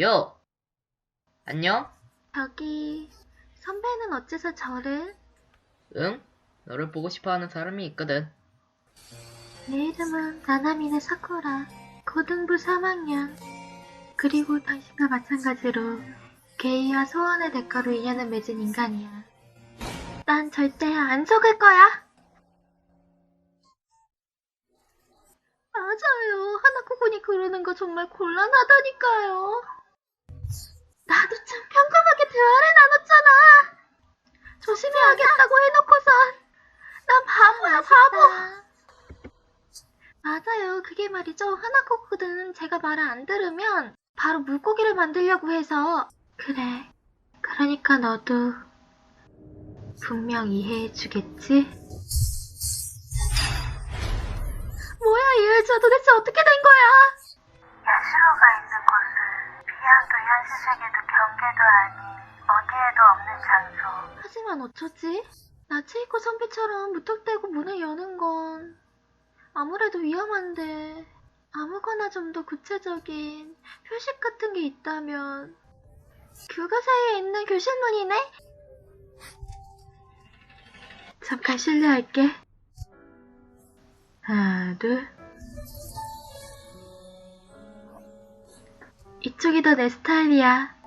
요! 안녕? 저기, 선배는 어째서 저를? 응? 너를 보고 싶어 하는 사람이 있거든. 내 이름은 나나미네 사쿠라. 고등부 3학년. 그리고 당신과 마찬가지로 게이와 소원의 대가로 인연을 맺은 인간이야. 난 절대 안 속을 거야. 맞아요. 하나코군이 그러는 거 정말 곤란하다니까요. 나도 참 평범하게 대화를 나눴잖아. 조심해야겠다고 해놓고선 난 바보야 바보. 맞아요. 그게 말이죠. 하나코쿠는 제가 말을 안 들으면 바로 물고기를 만들려고 해서 그래. 그러니까 너도 분명 이해해주겠지? 세계도 경계도 아닌 어디에도 없는 장소. 하지만 어쩌지? 나츠이코 선배처럼 무턱대고 문을 여는 건 아무래도 위험한데 아무거나 좀 더 구체적인 표식 같은 게 있다면 교과서에 있는 교실문이네? 잠깐 실례할게 하나 둘 이쪽이 더 내 스타일이야